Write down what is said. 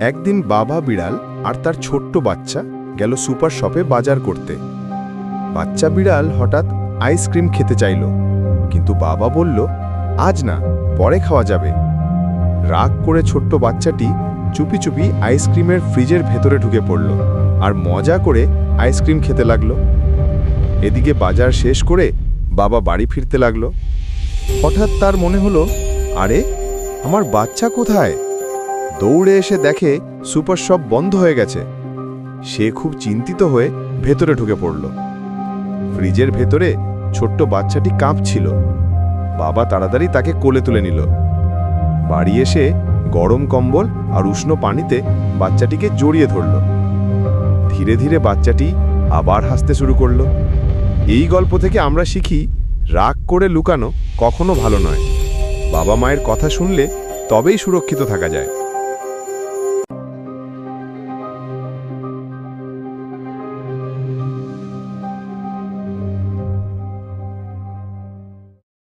একদিন বাবা বিড়াল আর তার ছোট্ট বাচ্চা গেল সুপার শপে বাজার করতে। বাচ্চা বিড়াল হঠাৎ আইসক্রিম খেতে চাইল। কিন্তু বাবা বলল, আজ না, পরে খাওয়া যাবে। রাগ করে ছোট্ট বাচ্চাটি চুপি চুপি আইসক্রিমের ফ্রিজের ভেতরে ঢুকে পড়ল আর মজা করে আইসক্রিম খেতে লাগল। এদিকে বাজার শেষ করে বাবা বাড়ি ফিরতে লাগল। হঠাৎ তার মনে হলো, আরে, আমার বাচ্চা কোথায়? দৌড়ে এসে দেখে সুপার শপ বন্ধ হয়ে গেছে। সে খুব চিন্তিত হয়ে ভেতরে ঢুকে পড়ল। ফ্রিজের ভেতরে ছোট্ট বাচ্চাটি কাঁপছিল। বাবা তাড়াতাড়ি তাকে কোলে তুলে নিল। বাড়ি এসে গরম কম্বল আর উষ্ণ পানিতে বাচ্চাটিকে জড়িয়ে ধরল। ধীরে ধীরে বাচ্চাটি আবার হাসতে শুরু করল। এই গল্প থেকে আমরা শিখি, রাগ করে লুকানো কখনো ভালো নয়। বাবা মায়ের কথা শুনলে তবেই সুরক্ষিত থাকা যায়।